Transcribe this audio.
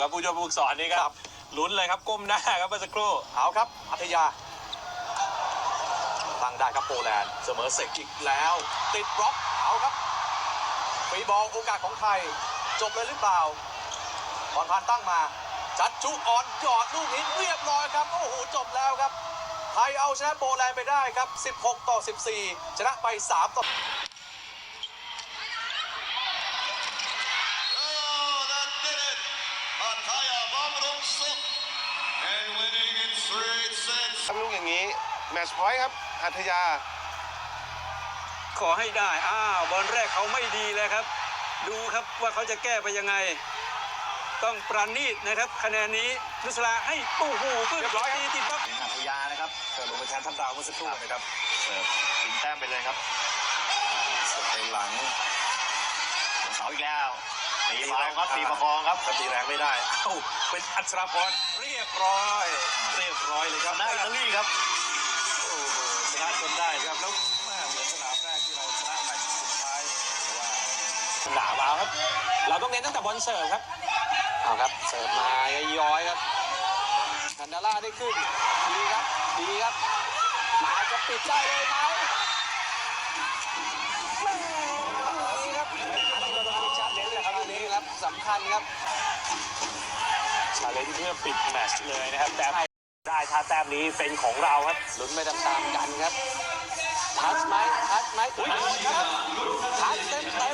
ครับผู้ช่วยผู้ฝึกสอนนี่ครับลุ้นเลยครับก้มหน้าครับเมื่อสักครู่เอาครับพัทยาตั้งได้ครับโปแลนด์เสมอเสกอีกแล้ว ติดบล็อกเอาครับฟรีบอลโอกาสของไทย จบเลยหรือเปล่าบอลพันตั้งมา จัดจุอ่อนหยอดลูกนี้เรียบร้อยครับโอ้โหจบแล้วครับไทยเอาชนะโปแลนด์ไปได้ครับ 16 ต่อ 14 ชนะไป 3 ต่อ ทำลูกอย่างนี้ แมตช์พอยต์ครับหัทยา ขอให้ได้อ้าวบอลแรกเขาไม่ดีเลยครับ ดูครับว่าเขาจะแก้ไปยังไง ต้องประณีตนะครับ คะแนนนี้นุสลาให้โอ้โหขึ้นเรียบร้อยครับตีติดบล็อกหัทยานะครับเกิดลงไปแทนท่านดาวเมื่อสักครู่นะครับเสิร์ฟถึงแต้มไปเลยครับเสิร์ฟไปหลังเสาอีกแล้ว ตีเบาครับตีประคองครับตีแรงไม่ได้เอ้าเป็นอัชราพรเรียบร้อย เรียบร้อยเลยครับได้อิตาลีครับโอ้โหชนะจนได้ครับแล้วแม่เหมือนสนามแรกที่เราชนะแมตช์สุดท้ายแต่ว่าหนามาครับ เราต้องเน้นตั้งแต่บอลเสิร์ฟครับเอาครับเสิร์ฟมาย้อยๆครับคันดาล่าได้ขึ้นดีครับดีครับมาจะปิดได้เลยไหมแม่ดีครับชาเลนจ์แหละครับอันนี้ครับ สำคัญครับ ชาเลนจ์เพื่อปิดแมตช์เลยนะครับแต่ได้ถ้าแต้มนี้เป็นของเราครับลุ้นไปตามๆกันครับ ทัชไหมทัชไหมทัชครับทัชเต็มเต็มๆครับแบบนี้